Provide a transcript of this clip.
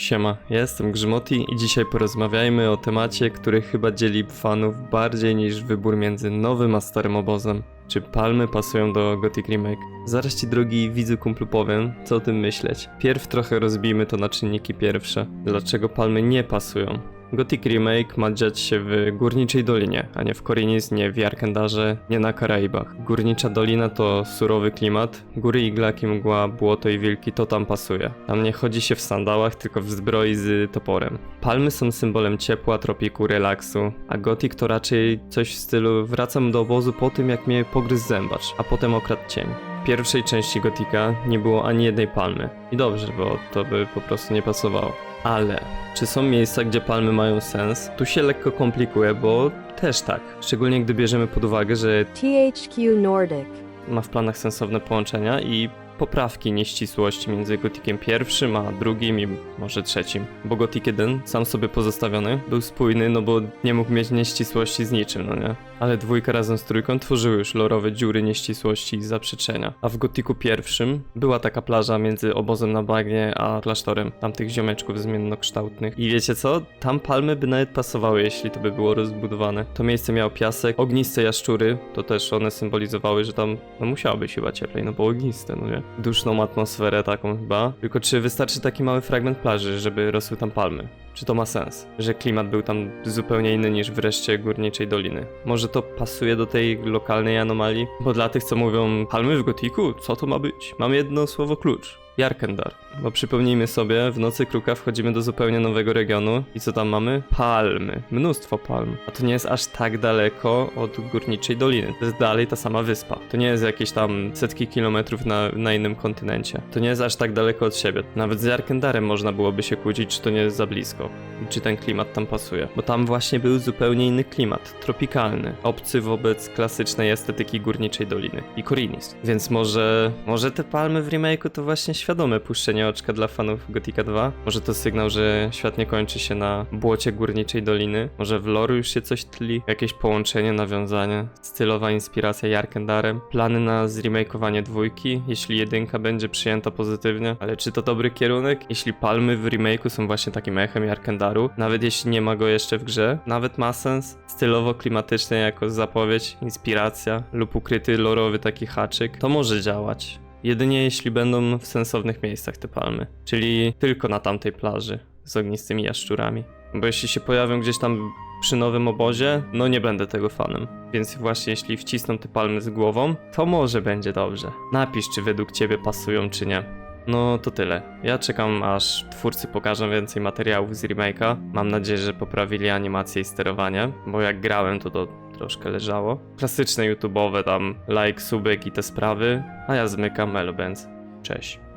Siema, ja jestem Grzmoti i dzisiaj porozmawiajmy o temacie, który chyba dzieli fanów bardziej niż wybór między nowym a starym obozem. Czy palmy pasują do Gothic Remake? Zaraz ci drogi widzu kumplu powiem, co o tym myśleć. Pierw trochę rozbijmy to na czynniki pierwsze. Dlaczego palmy nie pasują? Gothic Remake ma dziać się w Górniczej Dolinie, a nie w Korinis, nie w Jarkendarze, nie na Karaibach. Górnicza Dolina to surowy klimat, góry iglaki, mgła, błoto i wilki to tam pasuje. Tam nie chodzi się w sandałach, tylko w zbroi z toporem. Palmy są symbolem ciepła, tropiku, relaksu, a Gothic to raczej coś w stylu wracam do obozu po tym jak mnie pogryzł zębacz, a potem okradł cień. W pierwszej części Gotika nie było ani jednej palmy. I dobrze, bo to by po prostu nie pasowało. Ale czy są miejsca, gdzie palmy mają sens? Tu się lekko komplikuje, bo też tak. Szczególnie gdy bierzemy pod uwagę, że THQ Nordic. ma w planach sensowne połączenia i poprawki nieścisłości między Gotikiem pierwszym a drugim i może trzecim. Bo Gotik 1, sam sobie pozostawiony, był spójny, no bo nie mógł mieć nieścisłości z niczym, no nie? Ale dwójka razem z trójką tworzyły już lorowe dziury nieścisłości i zaprzeczenia. A w Gotiku pierwszym była taka plaża między obozem na bagnie a klasztorem tamtych ziomeczków zmiennokształtnych. I wiecie co? Tam palmy by nawet pasowały, jeśli to by było rozbudowane. To miejsce miało piasek, ogniste jaszczury, to też one symbolizowały, że tam no musiało być chyba cieplej, no bo ogniste, no nie? Duszną atmosferę taką chyba. Tylko czy wystarczy taki mały fragment plaży, żeby rosły tam palmy? Czy to ma sens? Że klimat był tam zupełnie inny niż w reszcie górniczej doliny? Może to pasuje do tej lokalnej anomalii? Bo dla tych, co mówią palmy w gotiku, co to ma być? Mam jedno słowo klucz. Jarkendar. Bo przypomnijmy sobie, w nocy kruka wchodzimy do zupełnie nowego regionu i co tam mamy? Palmy. Mnóstwo palm. A to nie jest aż tak daleko od górniczej doliny. To jest dalej ta sama wyspa. To nie jest jakieś tam setki kilometrów na, na innym kontynencie. To nie jest aż tak daleko od siebie. Nawet z Jarkendarem można byłoby się kłócić, czy to nie jest za blisko. Czy ten klimat tam pasuje. Bo tam właśnie był zupełnie inny klimat. Tropikalny. Obcy wobec klasycznej estetyki górniczej doliny. I Korinis. Więc może, może te palmy w remake'u to właśnie świadome puszczenie oczka dla fanów Gotika 2? Może to sygnał, że świat nie kończy się na błocie górniczej doliny? Może w loru już się coś tli? Jakieś połączenie, nawiązanie? Stylowa inspiracja Jarkendarem? Plany na zremakeowanie dwójki, jeśli jedynka będzie przyjęta pozytywnie? Ale czy to dobry kierunek? Jeśli palmy w remake'u są właśnie takim echem Jarkendaru, nawet jeśli nie ma go jeszcze w grze, nawet ma sens? Stylowo-klimatyczny jako zapowiedź, inspiracja lub ukryty lorowy taki haczyk, to może działać. Jedynie jeśli będą w sensownych miejscach te palmy, czyli tylko na tamtej plaży z ognistymi jaszczurami. Bo jeśli się pojawią gdzieś tam przy nowym obozie, no nie będę tego fanem. Więc właśnie jeśli wcisną te palmy z głową, to może będzie dobrze. Napisz, czy według ciebie pasują, czy nie. No to tyle. Ja czekam aż twórcy pokażą więcej materiałów z remake'a. Mam nadzieję, że poprawili animację i sterowanie, bo jak grałem to to troszkę leżało. Klasyczne YouTube'owe tam like, subek i te sprawy, a ja zmykam Melobens. Cześć.